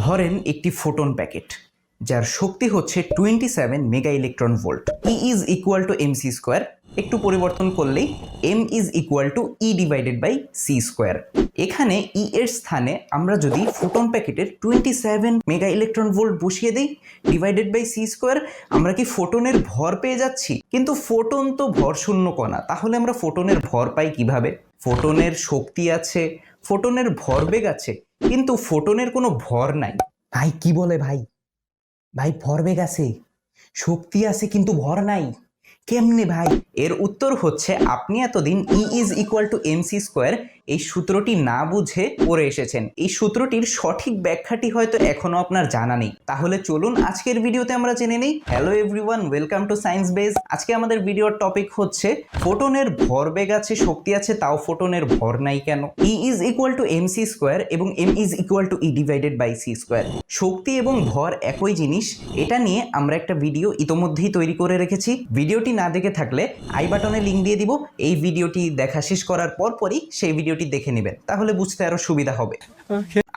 ধরেন একটি photon packet যার শক্তি হচ্ছে twenty seven mega electron volt E is equal to M C square একটু পরিবর্তন করলেই M is equal to E divided by C square এখানে ই এর স্থানে আমরা যদি ফোটন প্যাকেটের twenty seven mega electron volt বসিয়ে দিই ডিভাইডেড বাই সি স্কোয়ার আমরা কি ফোটনের ভর পেয়ে যাচ্ছি? কিন্তু ফোটন তো ভর শূন্য কণা, তাহলে আমরা ফোটনের ভর পাই কীভাবে? ফোটনের শক্তি আছে ফোটনের ভরবেগ আছে কিন্তু ফোটনের কোনো ভর নাই। ভাই, কি বলে ভাই? ভাই ভরবেগ আছে। শক্তি আছে, কিন্তু ভর নাই। কেমনে ভাই? এর উত্তর হচ্ছে আপনি এতদিন E is equal to M C square এই সূত্রটি না বুঝে পড়ে এসেছেন। এই সূত্রটির সঠিক ব্যাখ্যাটি হয়তো এখনও আপনার জানা নেই। তাহলে চলুন আজকের ভিডিওতে আমরা জেনে নেই। Hello everyone welcome to science Bees আজকে আমাদের ভিডিওর টপিক হচ্ছে ফোটনের ভরবেগ আছে, শক্তি আছে, তাও ফোটনের ভর নাই কেন? E is equal to M C square এবং M is equal to E divided by C square শক্তি এবং ভর একই জিনিস, এটা নিয়ে আমরা একটা ভিডিও ইতোমধ্যেই তৈরি করে রেখেছি। ভিডিওটি না দেখে থাকলে আই বাটনে লিঙ্ক দিয়ে দিব। এই ভিডিওটি দেখা শেষ করার পরপরই সেই ভিডিওটি দেখে নেবেন তাহলে বুঝতে আরও সুবিধা হবে।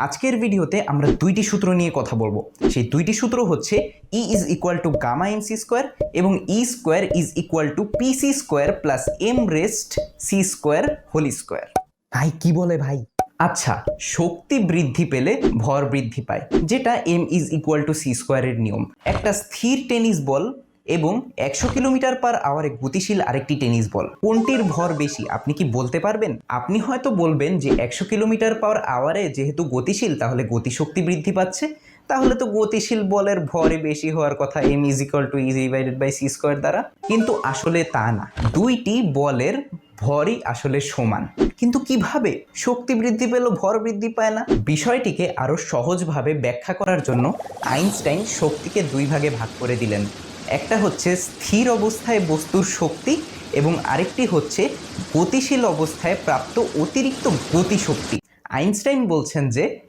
আজকের ভিডিওতে আমরা দুইটি সূত্র নিয়ে কথা বলব। সেই দুইটি সূত্র হচ্ছে E is equal to gamma M C square এবং E square is equal to P C square plus M rest C square whole square ভাই কি বলে ভাই? আচ্ছা শক্তি বৃদ্ধি পেলে ভর বৃদ্ধি পায় যেটা M is equal to C স্কোয়ারের নিয়ম। একটা স্থির টেনিস বল এবং একশো কিলোমিটার পার আওয়ারে গতিশীল আরেকটি টেনিস বল। কোনটির ভর বেশি, আপনি কি বলতে পারবেন? আপনি হয়তো বলবেন যে একশো কিলোমিটার পার আওয়ারে যেহেতু গতিশীল, তাহলে গতিশক্তি বৃদ্ধি পাচ্ছে। তাহলে তো গতিশীল বলের ভরে বেশি হওয়ার কথা M is equal to is divided by C square দ্বারা। কিন্তু আসলে তা না। দুইটি বলের ভরই আসলে সমান। কিন্তু কীভাবে? শক্তি বৃদ্ধি পেল ভর বৃদ্ধি পায় না। বিষয়টিকে আরও সহজভাবে ব্যাখ্যা করার জন্য আইনস্টাইন শক্তিকে দুই ভাগে ভাগ করে দিলেন। একটা হচ্ছে স্থির অবস্থায় বস্তুর শক্তি এবং আরেকটি হচ্ছে গতিশীল অবস্থায় প্রাপ্ত অতিরিক্ত গতিশক্তি। আইনস্টাইন বলছেন যে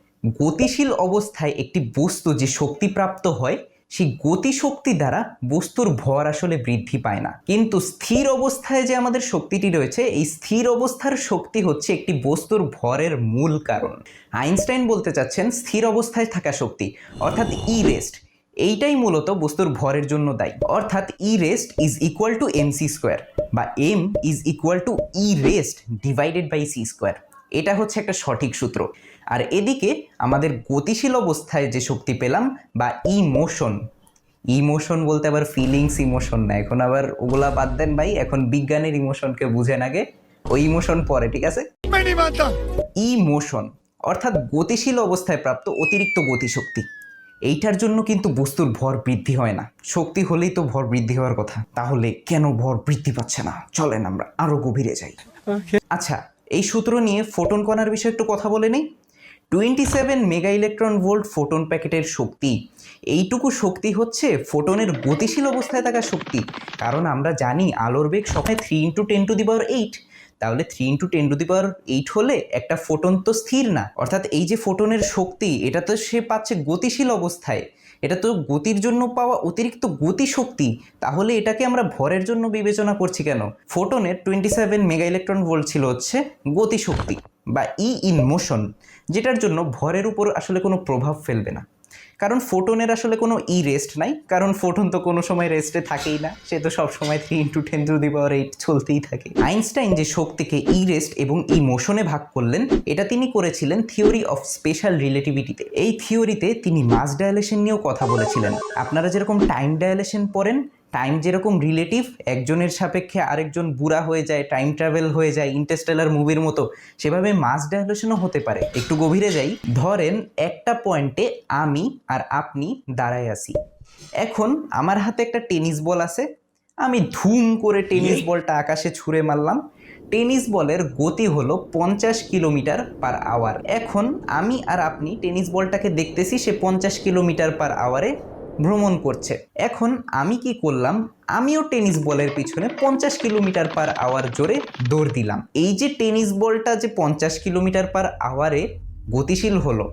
গতিশীল অবস্থায় একটি বস্তু যে শক্তিপ্রাপ্ত হয়, সেই গতিশক্তি দ্বারা বস্তুর ভর আসলে বৃদ্ধি পায় না। কিন্তু স্থির অবস্থায় যে আমাদের শক্তিটি রয়েছে, এই স্থির অবস্থার শক্তি হচ্ছে একটি বস্তুর ভরের মূল কারণ। আইনস্টাইন বলতে চাচ্ছেন স্থির অবস্থায় থাকা শক্তি, অর্থাৎ ই রেস্ট এইটাই মূলত বস্তুর ভরের জন্য দায়ী। অর্থাৎ E rest is equal to M C square বা M is equal to E rest divided by C square এটা হচ্ছে একটা সঠিক সূত্র। আর এদিকে আমাদের গতিশীল অবস্থায় যে শক্তি পেলাম বা ই মোশন ইমোশন বলতে আবার ফিলিংস ইমোশন না। এখন আবার ওগুলা বাদ দেন ভাই এখন বিজ্ঞানের ইমোশনকে বুঝেন আগে। ওই ইমোশন পরে ঠিক আছে? ইমোশন অর্থাৎ গতিশীল অবস্থায় প্রাপ্ত অতিরিক্ত গতিশক্তি। এইটার জন্য কিন্তু বস্তুর ভর বৃদ্ধি হয় না। শক্তি হলেই তো ভর বৃদ্ধি হওয়ার কথা। তাহলে কেন ভর বৃদ্ধি পাচ্ছে না? চলেন আমরা আরও গভীরে যাই। আচ্ছা এই সূত্র নিয়ে ফোটন কণার বিষয়ে একটু কথা বলে নেই? Twenty seven mega electron volt photon প্যাকেটের শক্তি এইটুকু শক্তি হচ্ছে ফোটনের গতিশীল অবস্থায় থাকা শক্তি। কারণ আমরা জানি আলোর বেগ সবসময় three into ten to the power eight তাহলে three into ten to the power eight হলে একটা ফোটন তো স্থির না। অর্থাৎ এই যে ফোটনের শক্তি, এটা তো সে পাচ্ছে গতিশীল অবস্থায়। এটা তো গতির জন্য পাওয়া অতিরিক্ত গতিশক্তি, তাহলে এটাকে আমরা ভরের জন্য বিবেচনা করছি কেন? ফোটনের twenty seven mega electron volt ছিল হচ্ছে গতিশক্তি বা ই ইন মোশন যেটার জন্য ভরের উপর আসলে কোনো প্রভাব ফেলবে না। কারণ ফোটনের আসলে কোনো ই রেস্ট নাই, কারণ ফোটন তো কোনো সময় রেস্টে থাকেই না। সে তো সবসময় three into ten to the power eight চলতেই থাকে। আইনস্টাইন যে শক্তিকে ই রেস্ট এবং ই মোশনে ভাগ করলেন, এটা তিনি করেছিলেন থিওরি অফ স্পেশাল রিলেটিভিটিতে এই থিওরিতে তিনি মাস ডায়ালেশন নিয়েও কথা বলেছিলেন। আপনারা যেরকম টাইম ডায়ালেশন পড়েন টাইম যেরকম রিলেটিভ একজনের সাপেক্ষে আরেকজন বুড়া হয়ে যায় টাইম ট্রাভেল হয়ে যায় ইন্টারস্টেলার মুভির মতো সেভাবে মাস ডায়ালেশনও হতে পারে। একটু গভীরে যাই ধরেন একটা পয়েন্টে আমি আর আপনি দাঁড়ায় আছি। এখন আমার হাতে একটা টেনিস বল আছে আমি ধুম করে টেনিস বলটা আকাশে ছুঁড়ে মারলাম। টেনিস বলের গতি হলো পঞ্চাশ কিলোমিটার পার আওয়ার এখন আমি আর আপনি টেনিস বলটাকে দেখতেছি সে পঞ্চাশ কিলোমিটার পার আওয়ারে ভ্রমণ করছে। এখন আমি কি করলাম? আমিও টেনিস বলের পিছনে পঞ্চাশ কিলোমিটার পার আওয়ার জোরে দৌড় দিলাম। এই যে টেনিস বলটা যে পঞ্চাশ কিলোমিটার পার আওয়ারে গতিশীল হলো,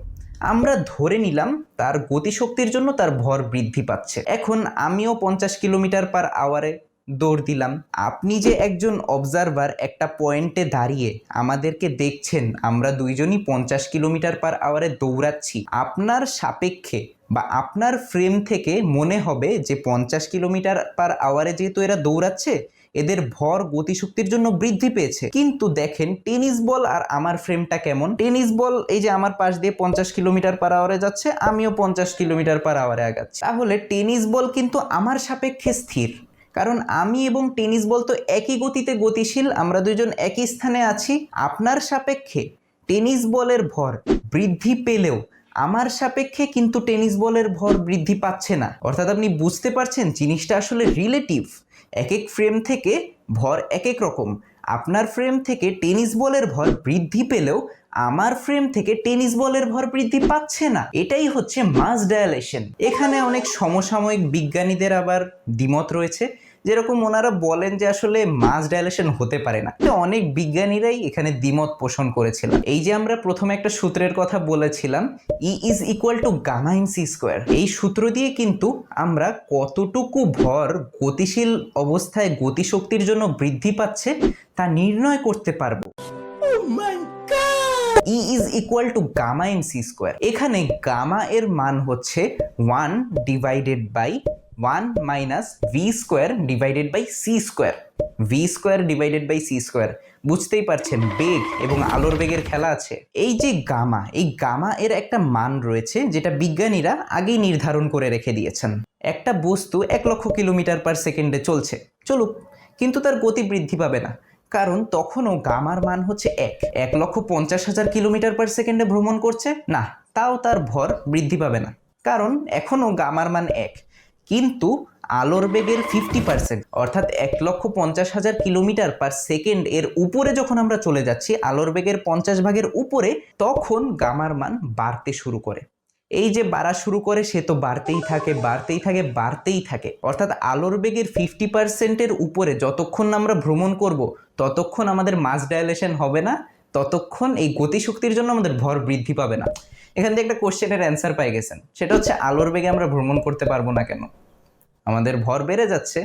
আমরা ধরে নিলাম তার গতিশক্তির জন্য তার ভর বৃদ্ধি পাচ্ছে। এখন আমিও পঞ্চাশ কিলোমিটার পার আওয়ারে দৌড় দিলাম। আপনি যে একজন অবজারভার একটা পয়েন্টে দাঁড়িয়ে আমাদেরকে দেখছেন, আমরা দুইজনই পঞ্চাশ কিলোমিটার পার আওয়ারে দৌড়াচ্ছি, আপনার সাপেক্ষে বা আপনার ফ্রেম থেকে মনে হবে যে পঞ্চাশ কিলোমিটার পার আওয়ারে যেহেতু এরা দৌড়াচ্ছে, এদের ভর গতিশক্তির জন্য বৃদ্ধি পেয়েছে। কিন্তু দেখেন টেনিস বল আর আমার ফ্রেমটা কেমন? টেনিস বল এই যে আমার পাশ দিয়ে পঞ্চাশ কিলোমিটার পার আওয়ারে যাচ্ছে, আমিও পঞ্চাশ কিলোমিটার পার আওয়ারে আগাচ্ছি। তাহলে টেনিস বল কিন্তু আমার সাপেক্ষে স্থির। কারণ আমি এবং টেনিস বল তো একই গতিতে গতিশীল, আমরা দুজন একই স্থানে আছি। আপনার সাপেক্ষে টেনিস বলের ভর বৃদ্ধি পেলেও আমার সাপেক্ষে কিন্তু টেনিস বলের ভর বৃদ্ধি পাচ্ছে না। অর্থাৎ আপনি বুঝতে পারছেন জিনিসটা আসলে রিলেটিভ এক এক ফ্রেম থেকে ভর এক এক রকম। আপনার ফ্রেম থেকে টেনিস বলের ভর বৃদ্ধি পেলেও আমার ফ্রেম থেকে টেনিস বলের ভর বৃদ্ধি পাচ্ছে না। এটাই হচ্ছে মাস ডায়ালেশন এখানে অনেক সমসাময়িক বিজ্ঞানীদের আবার দ্বিমত রয়েছে। যেরকম ওনারা বলেন যে আসলে মাস ডায়ালেশন হতে পারে না। অনেক বিজ্ঞানীরাই এখানে দ্বিমত পোষণ করেছিলাম এই যে আমরা প্রথমে একটা সূত্রের কথা বলেছিলাম E is equal to gamma in C square এই সূত্র দিয়ে কিন্তু আমরা কতটুকু ভর গতিশীল অবস্থায় গতিশক্তির জন্য বৃদ্ধি পাচ্ছে তা নির্ণয় করতে পারব। E is equal to gamma in C square এখানে গামা এর মান হচ্ছে one divided by one minus V square divided by C square V square divided by C square বুঝতেই পারছেন, বেগ এবং আলোর বেগের খেলা আছে। এই যে গামা, এই গামা এর একটা মান রয়েছে যেটা বিজ্ঞানীরা আগেই নির্ধারণ করে রেখে দিয়েছেন। একটা বস্তু এক লক্ষ কিলোমিটার পার সেকেন্ডে চলছে। চলুক, কিন্তু তার গতি বৃদ্ধি পাবে না। কারণ তখনও গামার মান হচ্ছে এক। এক লক্ষ পঞ্চাশ হাজার কিলোমিটার পার সেকেন্ডে ভ্রমণ করছে? না, তাও তার ভর বৃদ্ধি পাবে না। কারণ এখনও গামার মান এক। কিন্তু আলোর বেগের ফিফটি পার্সেন্ট অর্থাৎ এক লক্ষ পঞ্চাশ হাজার কিলোমিটার পার সেকেন্ড এর উপরে যখন আমরা চলে যাচ্ছি, আলোর বেগের পঞ্চাশ ভাগের উপরে, তখন গামার মান বাড়তে শুরু করে। এই যে বাড়া শুরু করে, সে তো বাড়তেই থাকে বাড়তেই থাকে বাড়তেই থাকে। অর্থাৎ আলোর বেগের ফিফটি পার্সেন্টের উপরে যতক্ষণ আমরা ভ্রমণ করব, ততক্ষণ আমাদের মাস ডায়ালেশন হবে না ততক্ষণ এই গতিশক্তির জন্য আমাদের ভর বৃদ্ধি পাবে না। এখান থেকে একটা কোশ্চেনের অ্যান্সার পাই গেছেন। সেটা হচ্ছে, আলোর বেগে আমরা ভ্রমণ করতে পারব না কেন? আমাদের ভর বেড়ে যাচ্ছে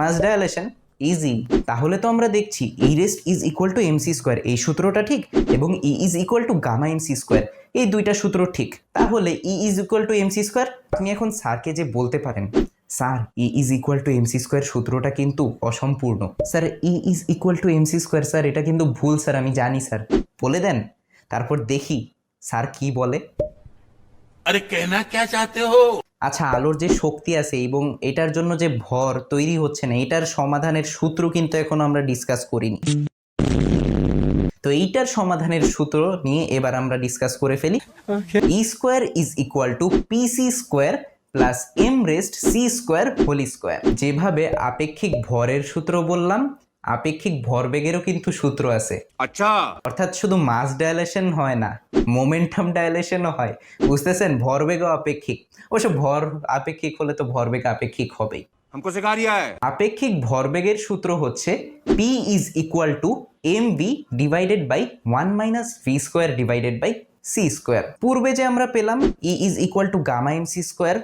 মাস ডায়ালেশন ইজি তাহলে তো আমরা দেখছি E rest is equal to M C square এই সূত্রটা ঠিক, এবং E is equal to gamma M C square এই দুইটা সূত্র ঠিক। তাহলে E is equal to M C square আপনি এখন স্যারকে যে বলতে পারেন sir E is equal to M C square সূত্রটা কিন্তু অসম্পূর্ণ। Sir E is equal to M C square sir এটা কিন্তু ভুল স্যার আমি জানি স্যার। বলে দেন তারপর দেখি স্যার কি বলে। আরে কেনা কে চাতে হো? আচ্ছা আলোর যে শক্তি আছে এবং এটার জন্য যে ভর তৈরি হচ্ছে না এটার সমাধানের সূত্র কিন্তু এখনও আমরা ডিসকাস করিনি। তো এইটার সমাধানের সূত্র নিয়ে এবার আমরা ডিসকাস করে ফেলি। E square is equal to P C square plus M rest C square whole square যেভাবে আপেক্ষিক ভরের সূত্র বললাম আপেক্ষিক ভরবেগেরও কিন্তু সূত্র আছে। আচ্ছা। অর্থাৎ শুধু মাস ডায়ালেশন হয় না মোমেন্টাম ডায়ালেশনও হয়। বুঝতেছেন? ভরবেগও আপেক্ষিক। অবশ্য ভর আপেক্ষিক হলে তো ভরবেগ আপেক্ষিক হবেই। আপেক্ষিক ভরবেগের সূত্র হচ্ছে P is equal to M V divided by one minus V square divided by C square পূর্বে যে আমরা পেলাম E is equal to gamma M C square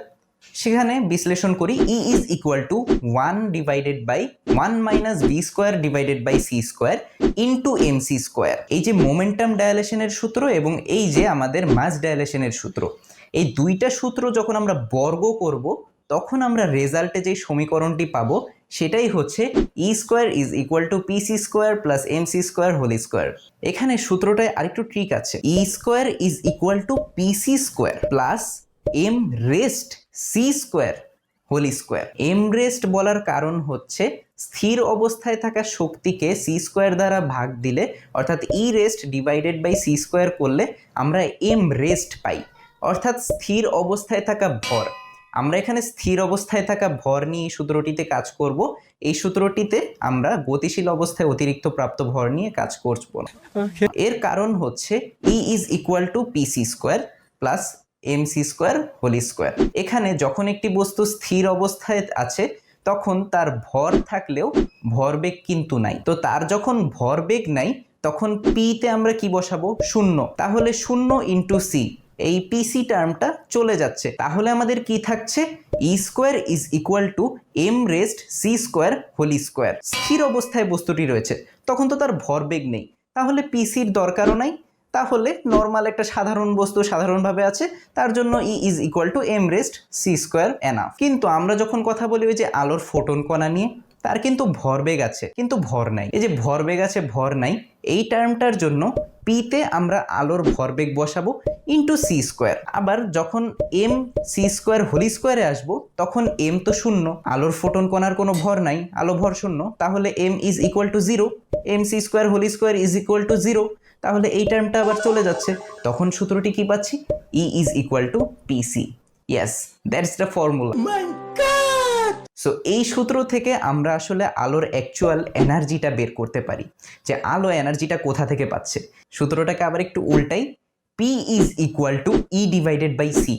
সেখানে বিশ্লেষণ করি E is equal to one divided by one minus V square divided by C square into M C square এই যে momentum ডায়ালেশনের সূত্র এবং এই যে আমাদের মাস ডায়ালেশনের সূত্র। এই দুইটা সূত্র যখন আমরা বর্গ করব, তখন আমরা রেজাল্টে যে সমীকরণটি পাবো, সেটাই হচ্ছে E square is equal to P C square plus M C square whole square এখানে সূত্রটায় আরেকটু ট্রিক আছে। E square is equal to P C square plus M rest C square whole square M rest বলার কারণ হচ্ছে স্থির অবস্থায় থাকা শক্তিকে সি স্কোয়ার দ্বারা ভাগ দিলে অর্থাৎ E rest divided by C square করলে আমরা এম রেস্ট পাই। অর্থাৎ স্থির অবস্থায় থাকা ভর। আমরা এখানে স্থির অবস্থায় থাকা ভর নিয়ে এই সূত্রটিতে কাজ করব। এই সূত্রটিতে আমরা গতিশীল অবস্থায় অতিরিক্ত প্রাপ্ত ভর নিয়ে কাজ করব। এর কারণ হচ্ছে E is equal to P C square plus M C square whole square এখানে যখন একটি বস্তু স্থির অবস্থায় আছে, তখন তার ভর থাকলেও ভরবেগ কিন্তু নাই। তো তার যখন ভরবেগ নাই, তখন পিতে আমরা কি বসাবো? শূন্য। তাহলে শূন্য ইন্টু সি এই পিসি টার্মটা চলে যাচ্ছে। তাহলে আমাদের কি থাকছে? E square is equal to M rest C square whole square স্থির অবস্থায় বস্তুটি রয়েছে, তখন তো তার ভরবেগ নেই। তাহলে পিসির দরকারও নাই তাহলে নর্মাল একটা সাধারণ বস্তু সাধারণভাবে আছে, তার জন্য E is equal to M rest C square enough কিন্তু আমরা যখন কথা বলি ওই যে আলোর ফোটন কণা নিয়ে, তার কিন্তু ভরবেগ আছে, কিন্তু ভর নাই। এই যে ভরবেগ আছে, ভর নাই, এই টার্মটার জন্য পিতে আমরা আলোর ভরবেগ বসাবো ইন্টু সি স্কোয়ার আবার যখন এম সি স্কোয়ার হোলি স্কোয়ারে আসব, তখন এম তো শূন্য, আলোর ফোটন কণার কোনো ভর নাই, আলো ভর শূন্য, তাহলে M is equal to zero M C square whole square is equal to zero তাহলে এই টার্মটা আবার চলে যাচ্ছে। তখন সূত্রটি কি পাচ্ছি? E is equal to P C yes that's the formula so এই সূত্র থেকে আমরা আসলে আলোর অ্যাকচুয়াল এনার্জিটা বের করতে পারি। যে আলো এনার্জিটা কোথা থেকে পাচ্ছে? সূত্রটাকে আবার একটু উল্টাই। P is equal to E divided by C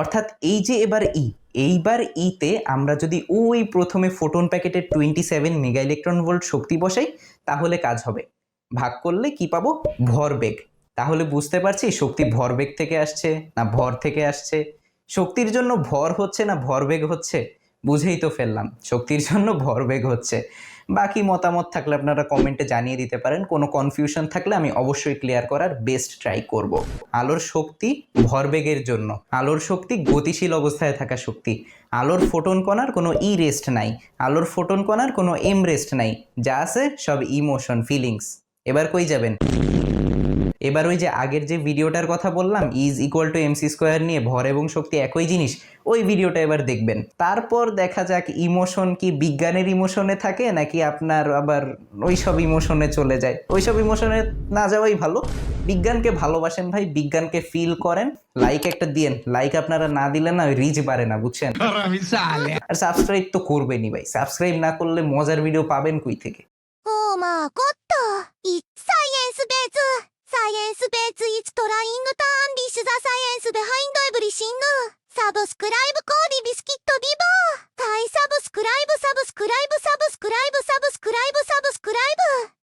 অর্থাৎ এই যে এবার ই এইবার ইতে আমরা যদি ওই প্রথমে ফোটন প্যাকেটের twenty seven mega electron volt শক্তি বসাই তাহলে কাজ হবে। ভাগ করলে কি পাবো? ভরবেগ তাহলে বুঝতে পারছি শক্তি ভরবেগ থেকে আসছে না ভর থেকে আসছে। শক্তির জন্য ভর হচ্ছে না ভরবেগ হচ্ছে? বুঝেই তো ফেললাম, শক্তির জন্য ভরবেগ হচ্ছে। বাকি মতামত থাকলে আপনারা কমেন্টে জানিয়ে দিতে পারেন। কোনো কনফিউশন থাকলে আমি অবশ্যই ক্লিয়ার করার বেস্ট ট্রাই করব। আলোর শক্তি ভরবেগের জন্য। আলোর শক্তি গতিশীল অবস্থায় থাকা শক্তি। আলোর ফোটন কণার কোনো ই রেস্ট নাই। আলোর ফোটন কণার কোনো এম রেস্ট নাই। যা আছে সব ইমোশন ফিলিংস এবার কই যাবেন? এবার ওই যে আগের যে ভিডিওটার কথা বললাম is equal to M C square নিয়ে ভর এবং শক্তি একই জিনিস, ওই ভিডিওটা এবার দেখবেন। তারপর দেখা যাক ইমোশন কি বিজ্ঞানের ইমোশনে থাকে, নাকি আপনার আবার ওইসব ইমোশনে চলে যায়। ওইসব ইমোশনে না যাওয়াই ভালো। বিজ্ঞানকে ভালোবাসেন ভাই, বিজ্ঞানকে ফিল করেন লাইক একটা দিয়েন। লাইক আপনারা না দিলে না রিচ বাড়ে না, বুঝছেন? আর সাবস্ক্রাইব তো করবেনই ভাই। সাবস্ক্রাইব না করলে মজার ভিডিও পাবেন কই থেকে? ও মা サイエンスベーツ。サイエンスベーツイツトライングターンディッシュザサイエンスベハインドエブリシング。サブスクライブコーディビスキットビボー。タイサブスクライブサブスクライブサブスクライブサブスクライブサブスクライブ。